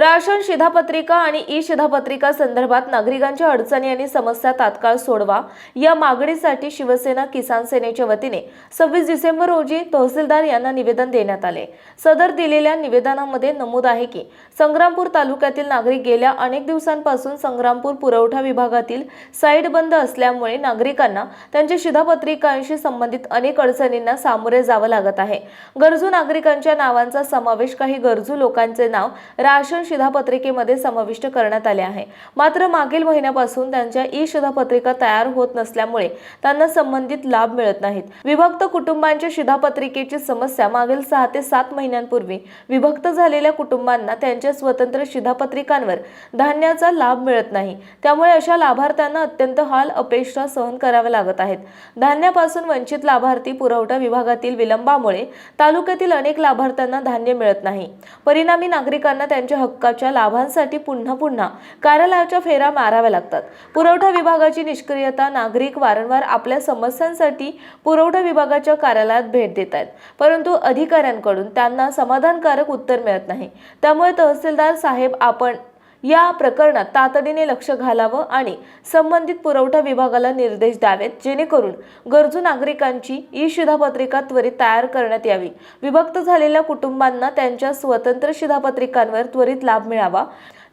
Ration शिधापत्रिका आणि E शिधापत्रिका संदर्भात नागरिकांच्या अडचणी आणि समस्या तात्काळ सोडवा. या मागणीसाठी शिवसेना किसान सेनेच्या वतीने सव्वीस डिसेंबर रोजी तहसीलदार यांना निवेदन देण्यात आले. सदर दिलेल्या निवेदनामध्ये नमूद आहे की संग्रामपूर तालुक्यातील नागरिक गेल्या अनेक दिवसांपासून संग्रामपूर पुरवठा विभागातील साईट बंद असल्यामुळे नागरिकांना त्यांच्या शिधापत्रिकांशी संबंधित अनेक अडचणींना सामोरे जावं लागत आहे. गरजू नागरिकांच्या नावांचा समावेश काही गरजू लोकांचे नाव राशन शिधापत्रिकेमध्ये समाविष्ट करण्यात आले आहे. मात्र मागील महिन्यापासून त्यांच्या ई शिधापत्रिका तयार होत नसल्यामुळे त्यांना संबंधित लाभ मिळत नाहीत. विभक्त कुटुंबांच्या शिधापत्रिकेची समस्या मागील सहा ते सात महिन्यांपूर्वी विभक्त झालेल्या कुटुंबांना त्यांच्या स्वतंत्र शिधापत्रिकांवर धान्याचा लाभ मिळत नाही. त्यामुळे अशा लाभार्थ्यांना अत्यंत हाल अपेक्षा सहन कराव्या लागत आहेत. धान्यापासून वंचित लाभार्थी पुरवठा विभागातील विलंबामुळे तालुक्यातील अनेक लाभार्थ्यांना धान्य मिळत नाही. परिणामी नागरिकांना त्यांच्या हक्काच्या लाभांसाठी पुन्हा पुन्हा कार्यालयाच्या फेऱ्या माराव्या लागतात. पुरवठा विभागाची निष्क्रियता नागरिक वारंवार आपल्या समस्यांसाठी पुरवठा विभागाच्या कार्यालयात भेट देत आहेत. परंतु अधिकाऱ्यांकडून त्यांना समाधानकारक उत्तर मिळत नाही. त्यामुळे तहसीलदार साहेब आपण या प्रकरणात तातडीने लक्ष घालावं आणि संबंधित पुरवठा विभागाला निर्देश द्यावेत जेणेकरून गरजू नागरिकांची ई शिधापत्रिका त्वरित तयार करण्यात यावी. विभक्त झालेल्या कुटुंबांना त्यांच्या स्वतंत्र शिधापत्रिकांवर त्वरित लाभ मिळावा.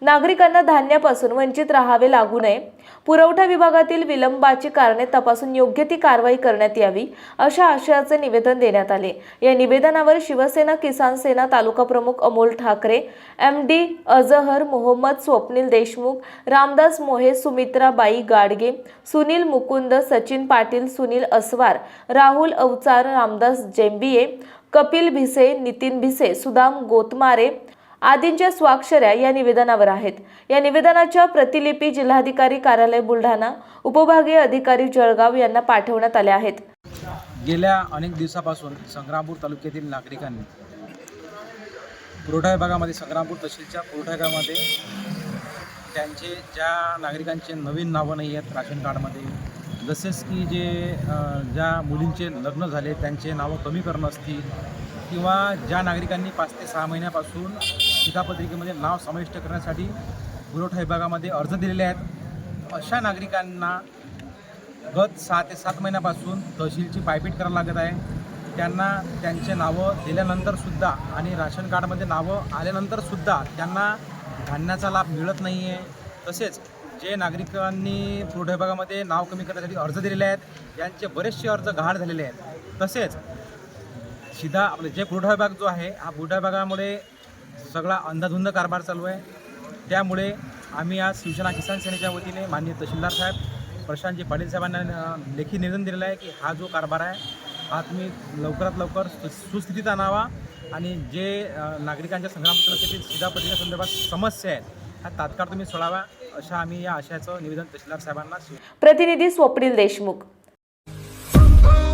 नागरिकांना धान्यापासून वंचित राहावे लागू नये. पुरवठा विभागातील विलंबाची कारणे तपासून योग्य ती कारवाई करण्यात यावी अशा आशयाचे निवेदन देण्यात आले. या निवेदनावर शिवसेना किसान सेना तालुका प्रमुख अमोल ठाकरे एम डी अजहर मोहम्मद स्वप्नील देशमुख रामदास मोहे सुमित्रा बाई गाडगे सुनील मुकुंद सचिन पाटील सुनील अस्वार राहुल अवचार रामदास जेंबिये कपिल भिसे नितीन भिसे सुदाम गोतमारे आदींच्या स्वाक्षऱ्या या निवेदनावर आहेत. या निवेदनाच्या प्रतिलिपी जिल्हाधिकारी कार्यालय बुलढाणा उपभागीय अधिकारी जळगाव यांना पाठवण्यात आल्या आहेत. गेल्या अनेक दिवसापासून संग्रामपूर तालुक्यातील नागरिकांनी पुरवठा विभागामध्ये संग्रामपूर तहसीलच्या पुरवठा विभागामध्ये त्यांचे ज्या नागरिकांचे नवीन नावं नाही आहेत राशन कार्डमध्ये जसेच की जे ज्या मुलींचे लग्न झाले त्यांचे नावं कमी करणं असतील किंवा ज्या नागरिकांनी पाच ते सहा महिन्यापासून शिधापत्रिकेमध्ये नाव समाविष्ट करण्यासाठी पुरवठा विभागामध्ये अर्ज दिलेले आहेत अशा नागरिकांना गत सहा ते सात महिन्यापासून तहसीलची पायपीट करायला लागत आहे. त्यांना त्यांचे नावं दिल्यानंतरसुद्धा आणि राशन कार्डमध्ये नावं आल्यानंतरसुद्धा त्यांना धान्याचा लाभ मिळत नाही आहे तसेच जे नागरिकांनी पुरवठा विभागामध्ये नाव कमी करण्यासाठी अर्ज दिलेले आहेत यांचे बरेचसे अर्ज गहाळ झालेले आहेत. तसेच शिधा आपले जे पुरवठा विभाग जो आहे हा पुरवठा विभागामुळे सगळा अंधाधुंद कारभार चालू आहे. त्यामुळे आम्ही आज शिवसेना किसान सेनेच्या वतीने माननीय तहसीलदार साहेब प्रशांतजी पाटील साहेबांना लेखी निवेदन दिलेलं आहे की हा जो कारभार आहे हा तुम्ही लवकरात लवकर सु- सुस्थितीत आणावा आणि जे नागरिकांच्या संग्राम तालुक्यातील संदर्भात समस्या आहेत ह्या तात्काळ तुम्ही सोडावा अशा आम्ही या आशयाचं निवेदन तहसीलदार साहेबांना प्रतिनिधी स्वप्नील देशमुख.